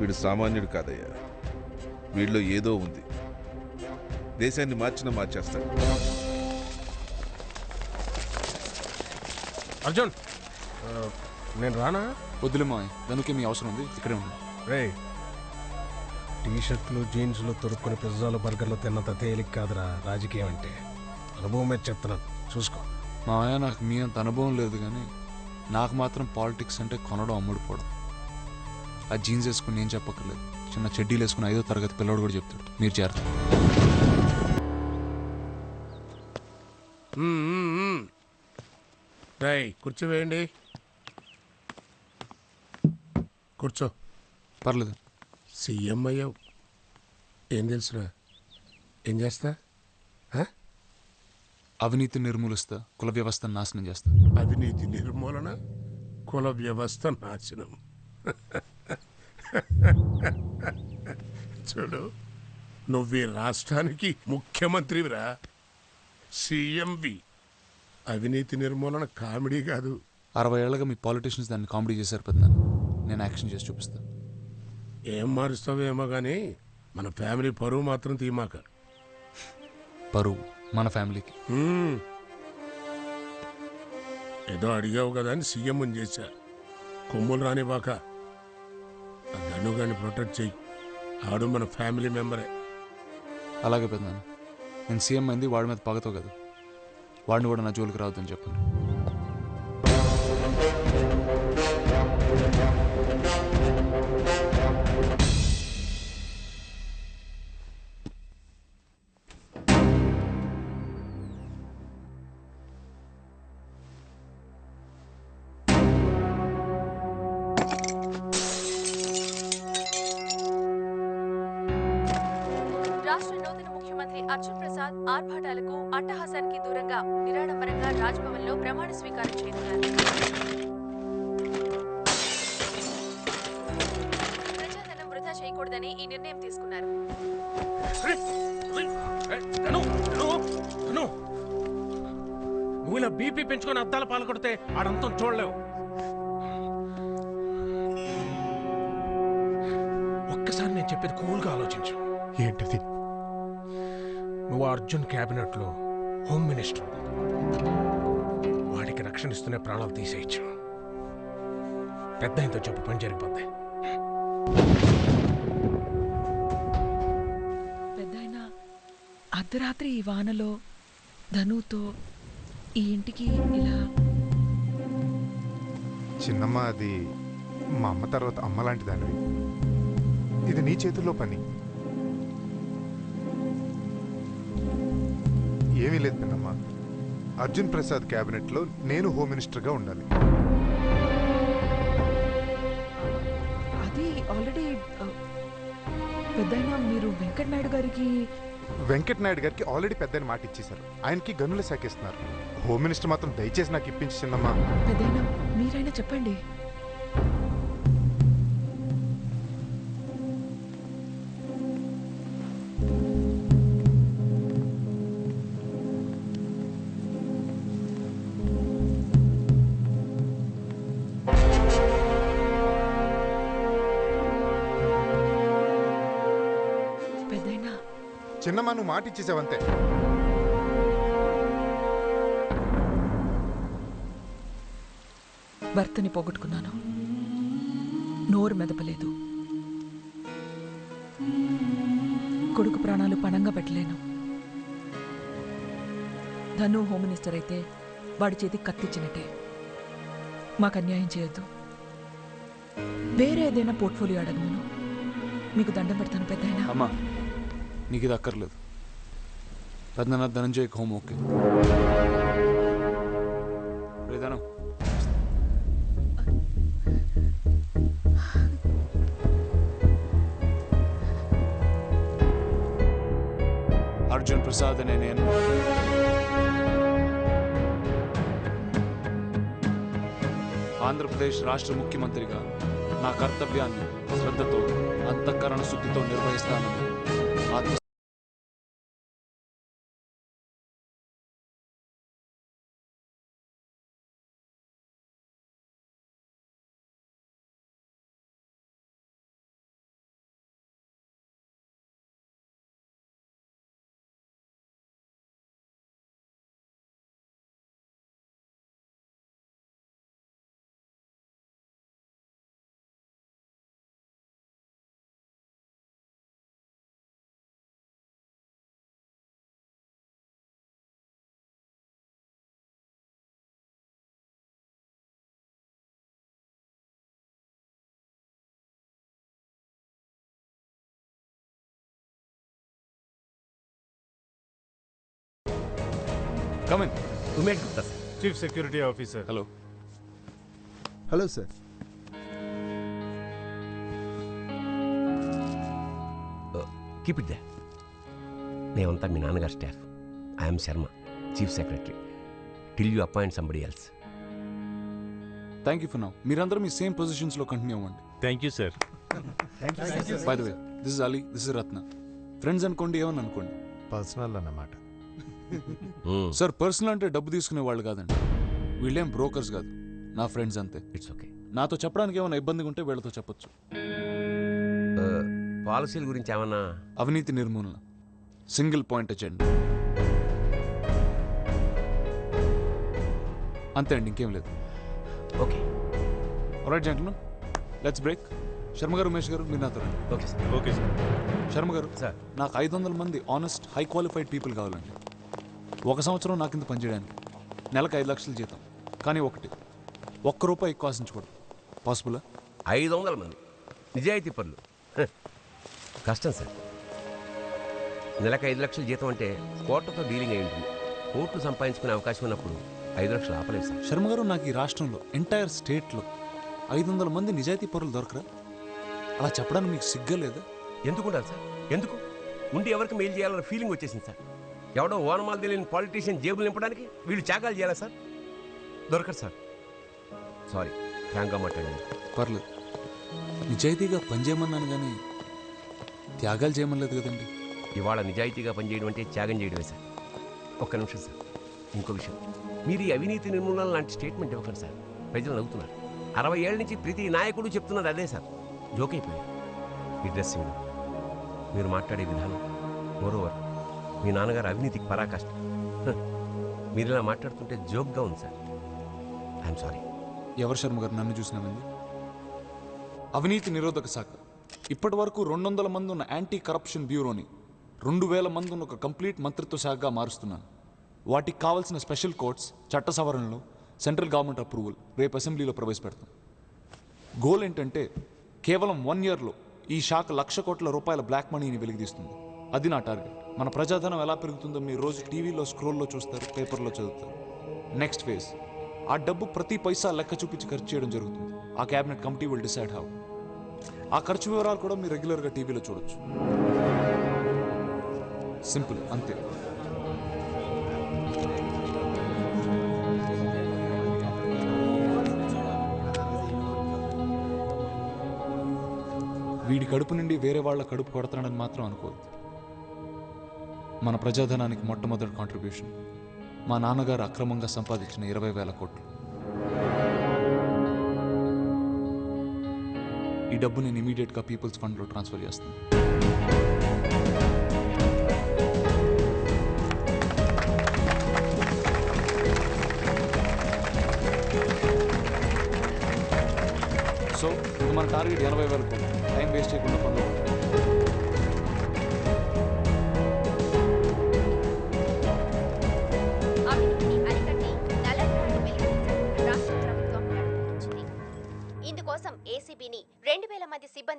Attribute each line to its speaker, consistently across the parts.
Speaker 1: వీడు సామాన్యుడు కాదయ్యా. వీడిలో ఏదో ఉంది. దేశాన్ని మార్చిన మార్చేస్తాడు.
Speaker 2: అర్జున్! నేను రానా?
Speaker 3: వద్దులే మా దానికి మీ అవసరం ఉంది. ఇక్కడే ఉండు.
Speaker 2: రే టీ షర్ట్లు జీన్స్లు తొడుక్కుని పిజ్జాలు బర్గర్లు తిన్నంత తేలిక కాదురా రాజకీయం అంటే. అనుభవం మీద చెప్తున్నాను చూసుకో.
Speaker 3: మా ఆయన నాకు మీ అంత అనుభవం లేదు కానీ నాకు మాత్రం పాలిటిక్స్ అంటే కొనడం అమ్ముడుపోవడం ఆ జీన్స్ వేసుకుని నేను చెప్పక్కర్లేదు. చిన్న చెడ్డీలు వేసుకుని ఐదో తరగతి పిల్లవాడు కూడా చెప్తాడు. మీరు చేరతారు.
Speaker 2: రై కూర్చో
Speaker 3: పర్లేదు.
Speaker 2: సీఎం అయ్యావు. ఏం తెలుసురా? ఏం చేస్తా?
Speaker 3: అవినీతి నిర్మూలిస్తా కుల వ్యవస్థను నాశనం చేస్తా.
Speaker 2: అవినీతి నిర్మూలన కుల వ్యవస్థ నాశనం. చూడు నువ్వు ఈ రాష్ట్రానికి ముఖ్యమంత్రివిరా. సీఎంవి. అవినీతి నిర్మూలన కామెడీ కాదు.
Speaker 3: అరవై ఏళ్ళగా మీ పాలిటీషియన్స్ దాన్ని కామెడీ చేశారు పెద్ద నేను యాక్షన్ చేసి చూపిస్తా
Speaker 2: ఏం మారుస్తావేమో కానీ మన ఫ్యామిలీ పరువు మాత్రం తీమాక.
Speaker 3: పరువు మన ఫ్యామిలీకి.
Speaker 2: హ్మ్. ఏదో అడిగావు కదా అని సీఎం చేశా. కొమ్ములు రానివాక ఆ ధనుగాన్ని ప్రొటెక్ట్ చెయ్యి. ఆడు మన ఫ్యామిలీ మెంబరే.
Speaker 3: అలాగే పెద్ద నేను సీఎం అయింది వాడి మీద పగతో కదా వాడిని కూడా నా జోలికి రావద్దని చెప్పండి.
Speaker 4: అర్జున్ ప్రసాద్ ఆర్భాటాలకు అట్టహాసానికి దూరంగా నిరాడంబరంగా రాజ్భవన్లో ప్రమాణ స్వీకారం చేయనున్నారు ప్రజాధనం వృధా చేయకూడదని ఈ నిర్ణయం తీసుకున్నారు.
Speaker 5: నువ్వు ఇలా బీపీ పెంచుకొని అద్దాల పాలు కొడితే ఆడంతం చూడలేవు. ఒక్కసారి నేను చెప్పేది కూల్గా ఆలోచించు.
Speaker 2: ఏంటిది?
Speaker 5: నువ్వు అర్జున్ క్యాబినెట్లో హోమ్ మినిస్టర్. వాడికి రక్షణ ఇస్తూనే ప్రాణాలు తీసేయచ్చు. పెద్ద ఆయనతో చెప్పు పని జరిగిపోద్ది.
Speaker 6: అర్ధరాత్రి ఈ వానలో ధనుతో ఈ ఇంటికి ఇలా
Speaker 7: చిన్నమ్మ అది మా అమ్మ తర్వాత అమ్మ లాంటి దానివి ఇది నీ చేతుల్లో పని. ఏమీ లేదు పిన్నమ్మ అర్జున్ ప్రసాద్ క్యాబినెట్లో నేను హోమ్ మినిస్టర్గా ఉండాలి.
Speaker 6: అది ఆల్రెడీ పెద్దాయన మీరు వెంకట్ నాయుడు గారికి
Speaker 7: వెంకట్ నాయుడు గారికి ఆల్రెడీ పెద్ద మాట ఇచ్చేశారు. ఆయనకి గనులు శాఖిస్తున్నారు హోమ్ మినిస్టర్ మాత్రం దయచేసి నాకు ఇప్పించి చిన్నమ్మ.
Speaker 6: పెద్దాయన మీరైనా చెప్పండి.
Speaker 7: చిన్నమ్మ నువ్వు మాట ఇచ్చేసావంతే
Speaker 6: భర్తని పోగొట్టుకున్నాను. నోరు మెదపలేదు. కొడుకు ప్రాణాలు పణంగా పెట్టలేను. ధను హోమ్ మినిస్టర్ అయితే వాడి చేతికి కత్తిచ్చినట్టే. మాకు అన్యాయం చేయొద్దు. వేరే ఏదైనా పోర్ట్ఫోలియో అడగను మీకు దండం పెడతాను పెద్దయినా
Speaker 3: అమ్మా. నీకు ఇది అక్కర్లేదు పెద్దన ధనంజయ్ హోమ్ ఓకే. అర్జున్ ప్రసాద్ అనే నేను. ఆంధ్రప్రదేశ్ రాష్ట్ర ముఖ్యమంత్రిగా నా కర్తవ్యాన్ని శ్రద్ధతో అంతఃకరణ శుద్ధితో నిర్వహిస్తానని ఆత్మ come in
Speaker 5: Umesh Gupta sir
Speaker 8: chief security officer
Speaker 3: hello
Speaker 9: hello sir
Speaker 5: keep it there మేమంతా మీ నాన్నగారు staff I'm Sharma chief secretary till you appoint somebody else
Speaker 3: thank you for now మీరందరూ మీ సేమ్ పొజిషన్స్లో కంటిన్యూ అవ్వండి.
Speaker 8: Thank you sir
Speaker 3: by the way this is Ali this is Ratna friends అనుకోండి ఏమని అనుకోండి?
Speaker 7: పర్సనల్ అన్నమాట.
Speaker 3: సార్ పర్సనల్ అంటే డబ్బు తీసుకునే వాళ్ళు కాదండి. వీళ్ళేం బ్రోకర్స్ కాదు. నా ఫ్రెండ్స్ అంతే.
Speaker 5: ఇట్స్ ఓకే
Speaker 3: నాతో చెప్పడానికి ఏమైనా ఇబ్బందిగా ఉంటే వీళ్ళతో చెప్పొచ్చు.
Speaker 5: పాలసీల గురించి ఏమన్నా?
Speaker 3: అవినీతి నిర్మూలన. సింగిల్ పాయింట్ ఎజెండా అంతే అండి ఇంకేం లేదు.
Speaker 5: Okay.
Speaker 3: Right gentlemen let's break Sharma గారు ఉమేష్ గారు మీరు నాతో రండి.
Speaker 5: Okay sir.
Speaker 8: Okay sir.
Speaker 3: Sharma గారు
Speaker 5: సార్.
Speaker 3: నాకు ఐదు వందల మంది ఆనెస్ట్ హై క్వాలిఫైడ్ పీపుల్ కావాలండి. ఒక సంవత్సరం నా కింద పనిచేయడానికి. నెలకు ఐదు లక్షల జీతం. కానీ ఒకటి ఒక్క రూపాయి ఎక్కువ ఆశించకూడదు. పాసిబులా?
Speaker 5: ఐదు వందల మంది. నిజాయితీ పనులు. హ, కష్టం సార్. నెలకు ఐదు లక్షల జీతం అంటే కోట్లతో డీలింగ్ అయి ఉంటుంది. కోట్లు సంపాదించుకునే అవకాశం ఉన్నప్పుడు ఐదు లక్షలు ఆపలేదు సార్.
Speaker 3: శర్మ గారు నాకు ఈ రాష్ట్రంలో ఎంటైర్ స్టేట్లో ఐదు వందల మంది నిజాయితీ పరులు దొరకరా? అలా చెప్పడానికి మీకు సిగ్గా లేదా?
Speaker 5: ఎందుకు ఉండాలి సార్? ఎందుకు? ఉండి ఎవరికి మెయిల్ చేయాలన్న ఫీలింగ్ వచ్చేసింది సార్. ఎవడో ఓనమాలు తెలియని పాలిటీషియన్ జేబులు నింపడానికి వీళ్ళు త్యాగాలు చేయాలా సార్? దొరకరు సార్. సారీ ఫ్రాంక్గా మాట్లాడండి
Speaker 3: పర్లేదు. నిజాయితీగా పనిచేయమన్నాను కానీ త్యాగాలు చేయమనలేదు కదండి.
Speaker 5: ఇవాళ నిజాయితీగా పనిచేయడం అంటే త్యాగం చేయడమే సార్. ఒక్క నిమిషం సార్. ఇంకో విషయం. మీరు ఈ అవినీతి నిర్మూలన లాంటి స్టేట్మెంట్ ఇవ్వకండి సార్. ప్రజలు నవ్వుతున్నారు. అరవై ఏళ్ళ నుంచి ప్రతి నాయకుడు చెప్తున్నది అదే సార్. జోక్ అయిపోయారు మీ డ్రెస్సింగ్ మీరు మాట్లాడే విధానం. మోరోవర్ మీ నాన్నగారు అవినీతికి పరాకాష్ట. మీరు ఇలా మాట్లాడుతుంటే జోక్గా ఉంది సార్. I'm sorry.
Speaker 3: ఎవరు శర్మ గారు నన్ను చూసినామండి అవినీతి నిరోధక శాఖ. ఇప్పటి వరకు రెండు వందల మంది ఉన్న యాంటీ కరప్షన్ బ్యూరోని రెండు వేల మంది ఉన్న ఒక కంప్లీట్ మంత్రిత్వ శాఖగా మారుస్తున్నాను. వాటికి కావాల్సిన స్పెషల్ కోర్ట్స్ చట్ట సవరణలు సెంట్రల్ గవర్నమెంట్ అప్రూవల్ రేపు అసెంబ్లీలో ప్రవేశపెడతాం. గోల్ ఏంటంటే కేవలం వన్ ఇయర్లో ఈ శాఖ లక్ష కోట్ల రూపాయల బ్లాక్ మనీని వెలిగిస్తుంది అది నా టార్గెట్. మన ప్రజాధనం ఎలా పెరుగుతుందో మీరు రోజు టీవీలో స్క్రోల్లో చూస్తారు పేపర్లో చదువుతారు. నెక్స్ట్ ఫేజ్ ఆ డబ్బు ప్రతి పైసా లెక్క చూపించి ఖర్చు చేయడం జరుగుతుంది. ఆ cabinet committee will decide how ఆ ఖర్చు వివరాలు కూడా మీరు రెగ్యులర్గా టీవీలో చూడొచ్చు. సింపుల్ అంతే. వీడి కడుపు నుండి వేరే వాళ్ళ కడుపు కొడతాడని మాత్రం అనుకోవద్దు. మన ప్రజాధనానికి మొట్టమొదటి కాంట్రిబ్యూషన్ మా నాన్నగారు అక్రమంగా సంపాదించిన ఇరవై వేల కోట్లు. ఈ డబ్బు నేను ఇమీడియట్గా పీపుల్స్ ఫండ్లో ట్రాన్స్ఫర్ చేస్తాను సో ఇది మన టార్గెట్ ఎనభై వేల కోట్లు. టైం వేస్ట్ చేయకుండా పనులు.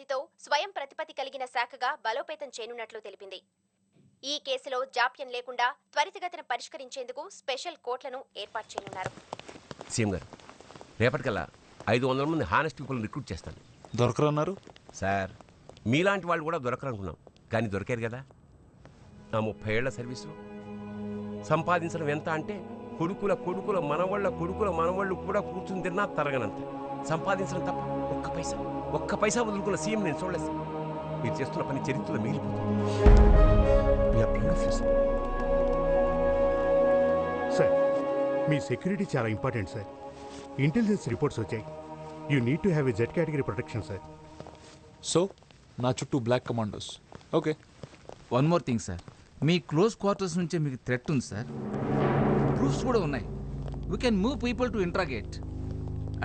Speaker 10: మంది సిబ్బందితో స్వయం ప్రతిపత్తి కలిగిన శాఖగా బలోపేతం చేయనున్నట్లు తెలిపింది. ఈ కేసులో జాప్యం లేకుండా త్వరితగతిన పరిష్కరించేందుకు స్పెషల్ కోర్టులను ఏర్పాటు చేయనున్నారు.
Speaker 5: సీఎం గారు రేపటికల్లా ఐదు వందల మంది హానెస్ట్ పీపుల్ రిక్రూట్ చేస్తాను.
Speaker 3: దొరకరన్నారు?
Speaker 5: సార్ మీలాంటి వాళ్ళు కూడా దొరకరనుకున్నాం. కానీ దొరికారు కదా. నా ముప్పై ఏళ్ళ సర్వీసులో సంపాదించడం ఎంత అంటే కొడుకుల కొడుకుల మనవాళ్ళ కొడుకుల మనవాళ్ళు కూడా కూర్చుని తిన్నా తరగనంత. సంపాదించడం తప్ప ఒక్క పైసా. ఒక్క పైసా వదులుకున్న సీఎం నేను చూడలేదు. సార్ మీరు చేస్తున్న పని చరిత్రలో మిగిలిపోతుంది.
Speaker 8: సార్ మీ సెక్యూరిటీ చాలా ఇంపార్టెంట్ సార్ ఇంటెలిజెన్స్ రిపోర్ట్స్ వచ్చాయి. You need to have a Z category protection sir
Speaker 3: so నా చుట్టూ black commandos okay
Speaker 11: one more thing sir మీ క్లోజ్ క్వార్టర్స్ నుంచే మీకు థ్రెట్ ఉంది సార్ ప్రూఫ్స్ కూడా ఉన్నాయి. We can move people to interrogate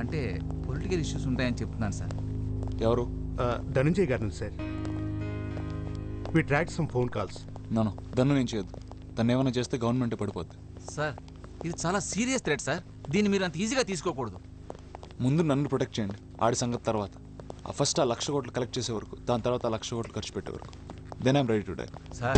Speaker 11: అంటే political issues ఉంటాయని చెప్తున్నాను సార్.
Speaker 3: ఎవరు?
Speaker 8: ధనంజయ్ గారి sir. We track some phone calls
Speaker 3: నన్ను దన్ను నేను చేయొద్దు. తను ఏమైనా చేస్తే గవర్నమెంట్ పడిపోద్ది.
Speaker 11: సార్ ఇది చాలా సీరియస్ థ్రెట్ సార్. దీన్ని మీరు అంత ఈజీగా తీసుకోకూడదు.
Speaker 3: ముందు నన్ను ప్రొటెక్ట్ చేయండి. ఆడి సంగతి తర్వాత. ఆ ఫస్ట్ ఆ లక్ష కోట్లు కలెక్ట్ చేసే వరకు దాని తర్వాత ఆ లక్ష కోట్లు ఖర్చు పెట్టే వరకు. Then I'm ready to die
Speaker 5: sir.